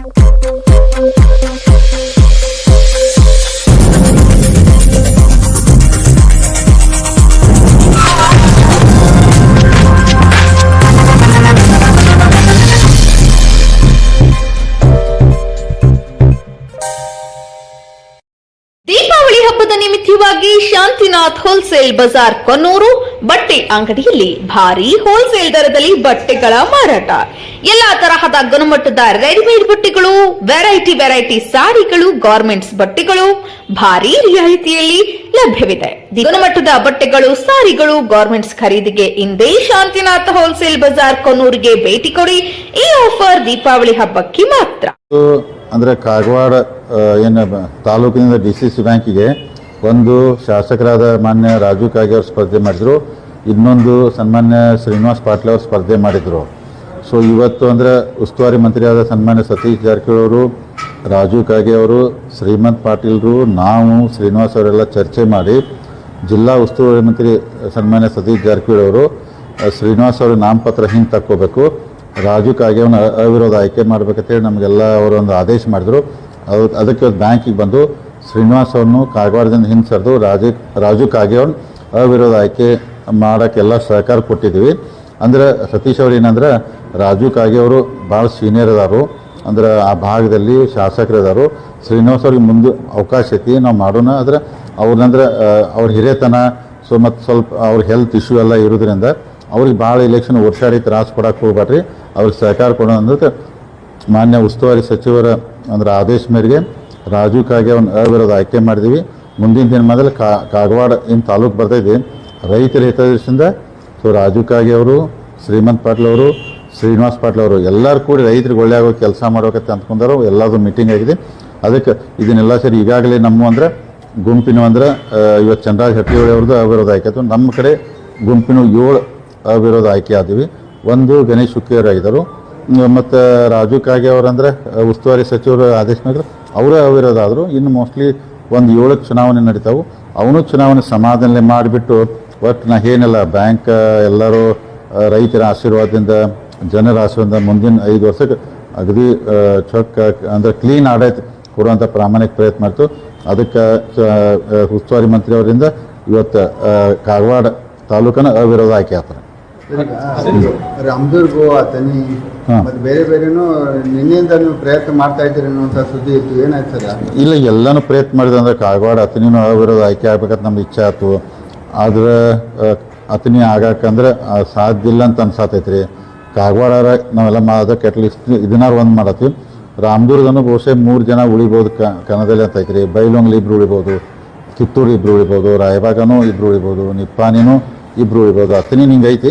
Thank you. ನಿಮಿತ್ತವಾಗಿ Shantinath wholesale ಬಜಾರ್ ಕೊನ್ನೂರು, ಬಟ್ಟೆ ಅಂಗಡಿಯಲ್ಲಿ ಭಾರಿ ಹೋಲ್ಸೇಲ್ ದರದಲ್ಲಿ ಬಟ್ಟೆಗಳ ಮಾರಾಟ. ಎಲ್ಲಾ ತರಹದ ಗುಣಮಟ್ಟದ ರೆಡಿಮೇಡ್ ಬಟ್ಟೆಗಳು ವೆರೈಟಿ ವೆರೈಟಿ ಸಾರಿಗಳು ಗಾರ್ಮೆಂಟ್ಸ್ ಬಟ್ಟೆಗಳು ಭಾರಿ ರಿಯಾಯಿತಿಯಲ್ಲಿ ಲಭ್ಯವಿದೆ. ಗುಣಮಟ್ಟದ ಬಟ್ಟೆಗಳು, ಸಾರಿಗಳು ಗಾರ್ಮೆಂಟ್ಸ್ ಖರೀದಿಗೆ ಇಂದೇ ಶಾಂತಿನಾಥ ಹೋಲ್ಸೇಲ್ ಬಜಾರ್ ಕೊನ್ನೂರಿಗೆ ಭೇಟಿ ಕೊಡಿ. ಈ ಆಫರ್ ದೀಪಾವಳಿ ಹಬ್ಬಕ್ಕೆ ಮಾತ್ರ. ಅಂದ್ರೆ ಕಾಗವಾಡ ಏನ, ತಾಲೂಕಿನಿಂದ ಡಿ ಬ್ಯಾಂಕಿಗೆ ಒಂದು ಶಾಸಕರಾದ ಮಾನ್ಯ ರಾಜು ಕಾಗೆ ಅವರು ಸ್ಪರ್ಧೆ ಮಾಡಿದರು, ಇನ್ನೊಂದು ಸನ್ಮಾನ್ಯ ಶ್ರೀನಿವಾಸ್ ಪಾಟೀಲ್ ಅವರು ಸ್ಪರ್ಧೆ ಮಾಡಿದರು. ಸೊ ಇವತ್ತು ಅಂದರೆ ಉಸ್ತುವಾರಿ ಮಂತ್ರಿಯಾದ ಸನ್ಮಾನ್ಯ ಸತೀಶ್ ಜಾರಕಿಹೊಳಿ ಅವರು, ರಾಜು ಕಾಗೆ ಅವರು, ಶ್ರೀಮಂತ್ ಪಾಟೀಲ್ರು, ನಾವು ಶ್ರೀನಿವಾಸ್ ಅವರೆಲ್ಲ ಚರ್ಚೆ ಮಾಡಿ ಜಿಲ್ಲಾ ಉಸ್ತುವಾರಿ ಮಂತ್ರಿ ಸನ್ಮಾನ್ಯ ಸತೀಶ್ ಜಾರಕಿಹೊಳಿ ಅವರು ಶ್ರೀನಿವಾಸ್ ಅವರು ನಾಮಪತ್ರ ಹಿಂಗೆ ತಕ್ಕೋಬೇಕು, ರಾಜು ಕಾಗೆ ಅವನ ಅವಿರೋಧ ಆಯ್ಕೆ ಮಾಡ್ಬೇಕಂತೇಳಿ ನಮಗೆಲ್ಲ ಅವರೊಂದು ಆದೇಶ ಮಾಡಿದ್ರು. ಅದು ಅದಕ್ಕೆ ಬ್ಯಾಂಕಿಗೆ ಬಂದು ಶ್ರೀನಿವಾಸ್ ಅವ್ರನ್ನು ಕಾಗವಾಡದಿಂದ ಹಿಂದೆ ಸರಿದು ರಾಜು ರಾಜು ಕಾಗೆಯವ್ನ ಅವಿರೋಧ ಆಯ್ಕೆ ಮಾಡೋಕ್ಕೆಲ್ಲ ಸಹಕಾರ ಕೊಟ್ಟಿದ್ದೀವಿ. ಅಂದ್ರೆ ಸತೀಶ್ ಅವ್ರು ಏನಂದ್ರೆ ರಾಜು ಕಾಗೆಯವರು ಭಾಳ ಸೀನಿಯರ್ ಅದಾರು ಅಂದ್ರೆ ಆ ಭಾಗದಲ್ಲಿ ಶಾಸಕರು ಅದಾರು ಶ್ರೀನಿವಾಸ್ ಅವ್ರಿಗೆ ಮುಂದೆ ಅವಕಾಶ ಐತಿ, ನಾವು ಮಾಡೋಣ. ಅಂದ್ರೆ ಅವ್ರನ್ನಂದ್ರೆ ಅವ್ರ ಹಿರಿಯತನ, ಸೊ ಮತ್ತು ಸ್ವಲ್ಪ ಅವ್ರ ಹೆಲ್ತ್ ಇಶ್ಯೂ ಎಲ್ಲ ಇರೋದ್ರಿಂದ ಅವ್ರಿಗೆ ಭಾಳ ಇಲೆಕ್ಷನ್ ವರ್ಷಾಡಿ ತ್ರಾಸು ಕೊಡಕ್ಕೆ ಹೋಗ್ಬೇಡ್ರಿ ಅವ್ರಿಗೆ ಸಹಕಾರ ಕೊಡೋಣ ಅಂದ್ರೆ ಮಾನ್ಯ ಉಸ್ತುವಾರಿ ಸಚಿವರ ಅಂದ್ರೆ ಆದೇಶ ಮೇರೆಗೆ ರಾಜು ಕಾಗೆ ಒಂದು ಅವಿರೋಧ ಆಯ್ಕೆ ಮಾಡಿದ್ದೀವಿ ಮುಂದಿನ ದಿನ ಕಾ, ಕಾಗವಾಡ ಇನ್ನು ತಾಲೂಕು ಬರ್ತೈತಿ ರೈತರ ಹಿತದೃಷ್ಟಿಯಿಂದ ಸೊ ರಾಜು ಕಾಗೆ ಅವರು, ಶ್ರೀಮಂತ್ ಪಾಟೀಲ್ ಅವರು, ಶ್ರೀನಿವಾಸ್ ಪಾಟೀಲ್ ಅವರು ಎಲ್ಲರೂ ಕೂಡಿ ರೈತರಿಗೆ ಒಳ್ಳೆ ಆಗೋ ಕೆಲಸ ಮಾಡ್ಬೇಕಂತ ಅಂದ್ಕೊಂಡಾರು ಎಲ್ಲದು ಮೀಟಿಂಗ್ ಆಗಿದೆ. ಅದಕ್ಕೆ ಇದನ್ನೆಲ್ಲ ಸರಿ ಈಗಾಗಲೇ ನಮ್ಮ ಅಂದ್ರೆ ಗುಂಪಿನ ಅಂದ್ರೆ ಇವತ್ತು ಚಂದ್ರರಾಜ್ ಹಟ್ಟಿಹೊಳಿ ಅವ್ರದ್ದು ಅವಿರೋಧ ಆಯ್ಕೆ. ನಮ್ಮ ಕಡೆ ಗುಂಪಿನ ಏಳು ಅವಿರೋಧ ಆಯ್ಕೆ ಆದೀವಿ. ಒಂದು ಗಣೇಶ್ ಹುಕ್ಕಿಯವರು ಆಗಿದ್ದರು ಮತ್ತು ರಾಜು ಕಾಗೆ ಅವರಂದ್ರೆ ಉಸ್ತುವಾರಿ ಸಚಿವರು ಆದೇಶ ಮೇಲೆ ಅವರೇ ಅವಿರೋದಾದರೂ ಇನ್ನು ಮೋಸ್ಟ್ಲಿ ಒಂದು ಏಳಕ್ಕೆ ಚುನಾವಣೆ ನಡೀತಾವೆ. ಅವನು ಚುನಾವಣೆ ಸಮಾಧಾನ ಮಾಡಿಬಿಟ್ಟು ಒಟ್ಟು ನಾ ಏನಿಲ್ಲ, ಬ್ಯಾಂಕ್, ಎಲ್ಲರೂ ರೈತರ ಆಶೀರ್ವಾದದಿಂದ, ಜನರ ಆಶೀರ್ವಾದ ಮುಂದಿನ ಐದು ವರ್ಷಕ್ಕೆ ಅಗದಿ ಚೊಕ್ಕ, ಅಂದರೆ ಕ್ಲೀನ್ ಆಡಳಿತ ಕೊಡುವಂಥ ಪ್ರಾಮಾಣಿಕ ಪ್ರಯತ್ನ ಮಾಡ್ತು. ಅದಕ್ಕೆ ಉಸ್ತುವಾರಿ ಮಂತ್ರಿ ಅವರಿಂದ ಇವತ್ತು ಕಾರವಾಡ ತಾಲೂಕನ ಅವಿರೋಧ ಆಯ್ಕೆ ರಾಮದುರ್ಗು ಅತನಿ ಹಾ. ಮತ್ತೆ ಬೇರೆ ಬೇರೆನೂ ನಿನ್ನೆಯಿಂದ ನೀವು ಪ್ರಯತ್ನ ಮಾಡ್ತಾ ಇದ್ದೀರಿ ಅನ್ನುವಂತ ಸುದ್ದಿ ಇತ್ತು. ಏನಾಯ್ತದ ಸರ್? ಇಲ್ಲ ಎಲ್ಲನೂ ಪ್ರಯತ್ನ ಮಾಡಿದೆ ಅಂದ್ರೆ ಕಾಗವಾಡ ಅತನಿನೂ ಆಗಿರೋದು ಆಯ್ಕೆ ಆಗ್ಬೇಕಂತ ನಮ್ಗೆ ಇಚ್ಛೆ ಆಯ್ತು. ಆದ್ರೆ ಅತನಿ ಆಗಾಕಂದ್ರೆ ಆ, ಸಾಧ್ಯ ಇಲ್ಲ ಅಂತ ಅನ್ಸಾತೈತಿ ರೀ ಕಾಗವಾಡ ನಾವೆಲ್ಲ ಮಾಡೋದಕ್ಕೆ ಅಟ್ಲೀಸ್ಟ್ ಇದನ್ನಾರು ಒಂದು ಮಾಡತ್ತೀವಿ. ರಾಮದುರ್ಗನು ಬಹುಶಃ ಮೂರು ಜನ ಉಳಿಬೋದು ಕ ಕನ್ನಡದಲ್ಲಿ ಅಂತ ಐತ್ರಿ. ಬೈಲೊಂಗ್ಲಿ ಇಬ್ರು ಉಳಿಬೋದು ಕಿತ್ತೂರು ಇಬ್ರು ಉಳಿಬೋದು ರಾಯಬಾಗನೂ ಇಬ್ರು ಉಳಿಬೋದು ನಿಪ್ಪಾನಿನೂ ಇಬ್ರು ಉಳಿಬೋದು ಅತನಿ ಹಿಂಗೈತಿ. ಐತಿ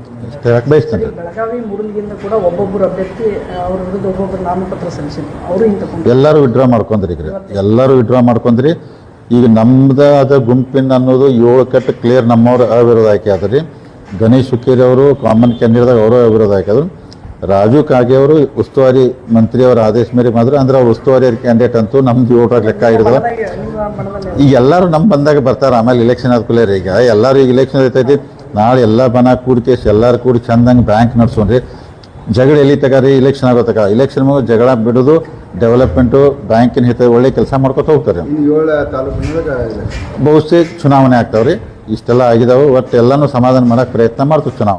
ಹೇಳಕ್ಕೆ ಬಯಸ್ತೇನೆ ಬೆಳಗಾವಿ ಕೂಡ ಒಬ್ಬೊಬ್ಬರು ಅಭ್ಯರ್ಥಿ ಅವ್ರ ವಿರುದ್ಧ ಒಬ್ಬೊಬ್ಬರು ನಾಮಪತ್ರ ಸಲ್ಲಿಸಿದ್ರು. ಅವರು ಹಿಂಗೆ ತಗೊಂಡು ಎಲ್ಲರೂ ವಿಡ್ರಾ ಮಾಡ್ಕೊಂಡ್ರಿ ಈಗ ಎಲ್ಲರೂ ವಿಡ್ರಾ ಮಾಡ್ಕೊಂಡ್ರಿ. ಈಗ ನಮ್ದು ಅದ ಗುಂಪಿನ ಅನ್ನೋದು ಏಳು ಕಟ್ಟು ಕ್ಲಿಯರ್ ನಮ್ಮವ್ರು ಅವಿರೋಧ ಆಯ್ಕೆ ಆದ್ರಿ ಗಣೇಶ್ ಹುಕ್ಕೇರಿ ಅವರು ಕಾಮನ್ ಕ್ಯಾಂಡಿಡೇಟ್ ಅವರು ಅವಿರೋಧ ಆಯ್ಕೆ ರಾಜು ಕಾಗೆ ಅವರು ಉಸ್ತುವಾರಿ ಮಂತ್ರಿಯವರ ಆದೇಶ ಮೇರೆಗೆ ಮಾಡಿದ್ರು ಅಂದ್ರೆ ಅವ್ರು ಉಸ್ತುವಾರಿ ಕ್ಯಾಂಡಿಡೇಟ್ ಅಂತೂ ನಮ್ದು ಏಳರಾಗ ಲೆಕ್ಕ ಹಿಡಿದ್ರು ಈಗ ಎಲ್ಲರೂ ನಮ್ಮ ಬಂದಾಗ ಬರ್ತಾರೆ. ಆಮೇಲೆ ಇಲೆಕ್ಷನ್ ಆದ ಈಗ. ಎಲ್ಲರೂ ಈಗ ಇಲೆಕ್ಷನ್ ಐತೈತಿ ನಾಳೆ ಎಲ್ಲ ಬನ ಕೂಡಿಕೇಶ್ ಎಲ್ಲರೂ ಕೂಡಿ ಚಂದಂಗೆ ಬ್ಯಾಂಕ್ ನಡ್ಸೋಣ್ರಿ. ಜಗಳ ಎಲ್ಲಿ ತಗಾರಿ ಇಲೆಕ್ಷನ್ ಆಗೋ ತಗ ಇಲೆಕ್ಷನ್ ಮುಗಿದು ಜಗಳ ಬಿಡೋದು ಡೆವಲಪ್ಮೆಂಟು ಬ್ಯಾಂಕಿನ ಹಿತ ಒಳ್ಳೆ ಕೆಲಸ ಮಾಡ್ಕೊತ ಹೋಗ್ತಾರೆ. ಬಹುಶಃ ಚುನಾವಣೆ ಆಗ್ತಾವ್ರಿ. ಇಷ್ಟೆಲ್ಲ ಆಗಿದಾವೆ ಒಟ್ಟು ಎಲ್ಲನೂ ಸಮಾಧಾನ ಮಾಡಕ್ಕೆ ಪ್ರಯತ್ನ ಮಾಡ್ತೀವಿ ಚುನಾವಣೆ